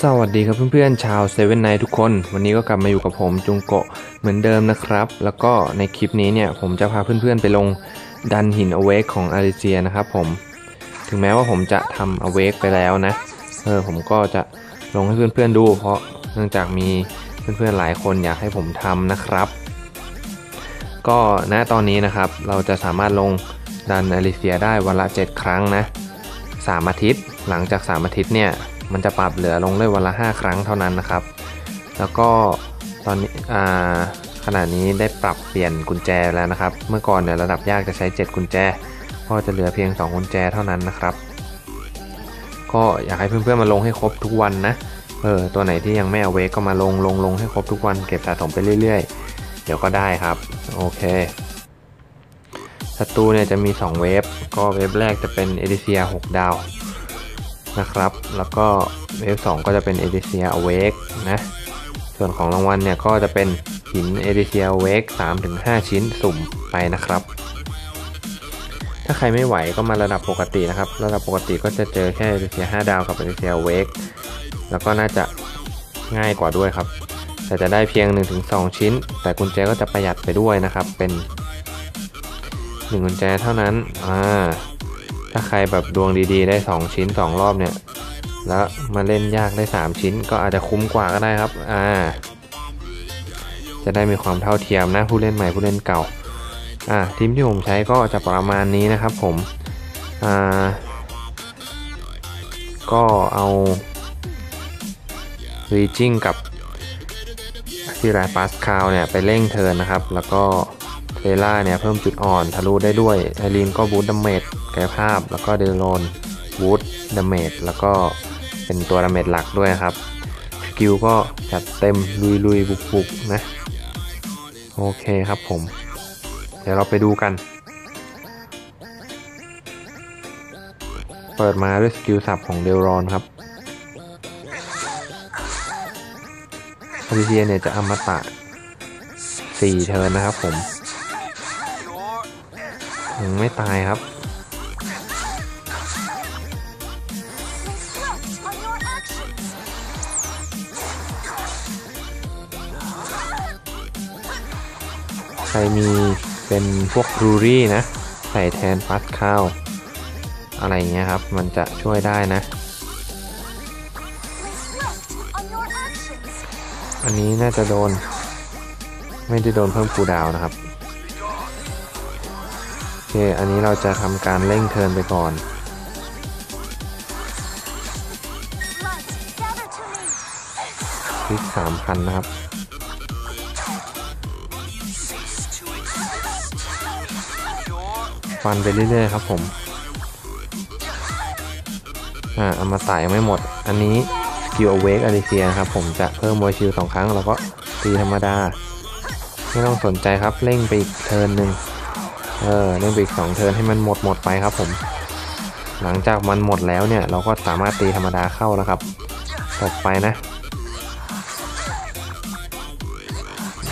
สวัสดีครับเพื่อนๆชาวเซเว่นไนทุกคน วันนี้ก็กลับมาอยู่กับผมจุงโกะเหมือนเดิมนะครับ แล้วก็ในคลิปนี้เนี่ยผมจะพาเพื่อนๆไปลงดันหินอเวกของอาริเซียนะครับผม ถึงแม้ว่าผมจะทำอเวกไปแล้วนะ เออผมก็จะลงให้เพื่อนๆดู เพราะเนื่องจากมีเพื่อนๆหลายคนอยากให้ผมทำนะครับ ก็ณตอนนี้นะครับเราจะสามารถลงดันอาริเซียได้วันละ 7 ครั้งนะ 3 อาทิตย์ หลังจาก 3 อาทิตย์เนี่ยมันจะปรับเหลือลงได้วันละ 5 ครั้งเท่านั้นนะครับ แล้วก็ตอนนี้ขณะนี้ได้ปรับเปลี่ยนกุญแจแล้วนะครับ เมื่อก่อนเนี่ยระดับยากจะใช้ 7 กุญแจ ก็จะเหลือเพียง 2 กุญแจเท่านั้นนะครับ ก็อยากให้เพื่อนๆมาลงให้ครบทุกวันนะ เออตัวไหนที่ยังไม่เอาเวกก็มาลงลงลงให้ครบทุกวันเก็บสะสมไปเรื่อย ๆ เดี๋ยวก็ได้ครับ โอเค ศัตรูเนี่ยจะมี 2 เวฟก็เวฟแรกจะเป็นเอเดเซีย6ดาวนะครับ แล้วก็เวฟ2ก็จะเป็นเอเดเซียอเวกนะส่วนของรางวัลเนี่ยก็จะเป็นหินเอเดเซียเวก3-5 ชิ้นสุ่มไปนะครับ ถ้าใครไม่ไหวก็มาระดับปกตินะครับ ระดับปกติก็จะเจอแค่เอเดเซีย5ดาวกับเอเดเซียเวกแล้วก็น่าจะง่ายกว่าด้วยครับ แต่จะได้เพียง 1-2 ชิ้น แต่กุญแจก็จะประหยัดไปด้วยนะครับเป็น งกุญแจเท่านั้น อ่า ถ้าใครแบบดวงดีๆ ได้ 2 ชิ้น 2 รอบเนี่ย แล้วมาเล่นยากได้ 3 ชิ้น ก็อาจจะคุ้มกว่าก็ได้ครับ อ่า จะได้มีความเท่าเทียมนะผู้เล่นใหม่ผู้เล่นเก่า อ่าทีมที่ผมใช้ก็จะประมาณนี้นะครับผม อ่า ก็เอารีจิงกับซิราปัสคาวเนี่ย ไปเร่งเทินนะครับ แล้วก็ เทล่าเนี่ยเพิ่มจุดอ่อนทะลุได้ด้วย ไอรีนก็บูตดาเมจกายภาพ แล้วก็เดโรนบูตดาเมจแล้วก็เป็นตัวดาเมจหลักด้วยครับสกิลก็จัดเต็มลุยลุยบุกบุกนะโอเคครับผม เดี๋ยวเราไปดูกัน เปิดมาด้วยสกิลสับของเดรอนครับอาริเซียเนี่ยจะอมตะ4เทิร์นนะครับผม ไม่ตายครับ ใครมีเป็นพวกรูรี่นะ ใส่แทนปัสข้าวอะไรเงี้ยครับ มันจะช่วยได้นะ อันนี้น่าจะโดน ไม่ได้โดนเพิ่มคูดาวนะครับ อเคอันนี้เราจะทำการเร่งเทินไปก่อน คลิกสามพันนะครับ ฟันไปเรื่อยๆครับผม อ่าเอามาใส่ยังไม่หมด อันนี้สกิลเวกอลิเซียครับผมจะเพิ่มโมชิลสองครั้ง แล้วก็ตีธรรมดา ไม่ต้องสนใจครับเร่งไปอีกเทินหนึ่ง เออเร่งไปอีกสองเทิร์นให้มันหมดหมดไปครับผม หลังจากมันหมดแล้วเนี่ย เราก็สามารถตีธรรมดาเข้าแล้วครับตบไปนะ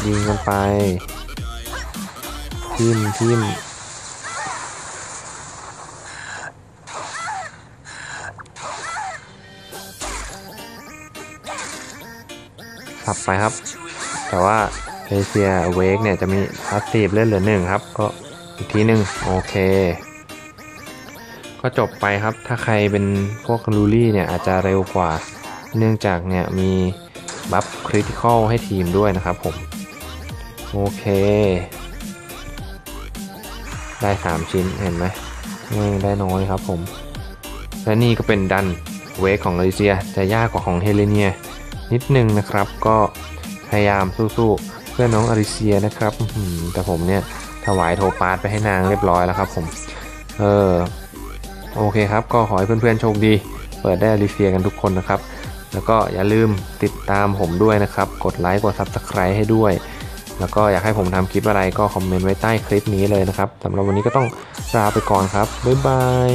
ยิงกันไป ทิมทิมสับไปครับ แต่ว่าเอเชียเวกเนี่ยจะมีพาสซีฟเล่นเหลือหนึ่งครับ ก็ อีกทีหนึ่งโอเค ก็จบไปครับ ถ้าใครเป็นพวกลูรี่เนี่ยอาจจะเร็วกว่า เนื่องจากเนี่ยมีบัฟคริติคอลให้ทีมด้วยนะครับผม โอเค ได้ 3 ชิ้นเห็นไหมได้น้อยครับผม และนี่ก็เป็นดันเวกของเลเซียจะยากกว่าของเฮเลเนีย นิดนึงนะครับก็พยายามสู้ๆเพื่อน้องอาริเซียนะครับแต่ผมเนี่ย ถวายโทปาสไปให้นางเรียบร้อยแล้วครับผม เออโอเคครับ ก็ขอให้เพื่อนๆโชคดี เปิดได้อาริเซียกันทุกคนนะครับ แล้วก็อย่าลืมติดตามผมด้วยนะครับ กดไลค์กดซับสไคร b e ให้ด้วย แล้วก็อยากให้ผมทำคลิปอะไรก็คอมเมนต์ไว้ใต้คลิปนี้เลยนะครับสำหรับวันนี้ก็ต้องลาไปก่อนครับ บ๊ายบาย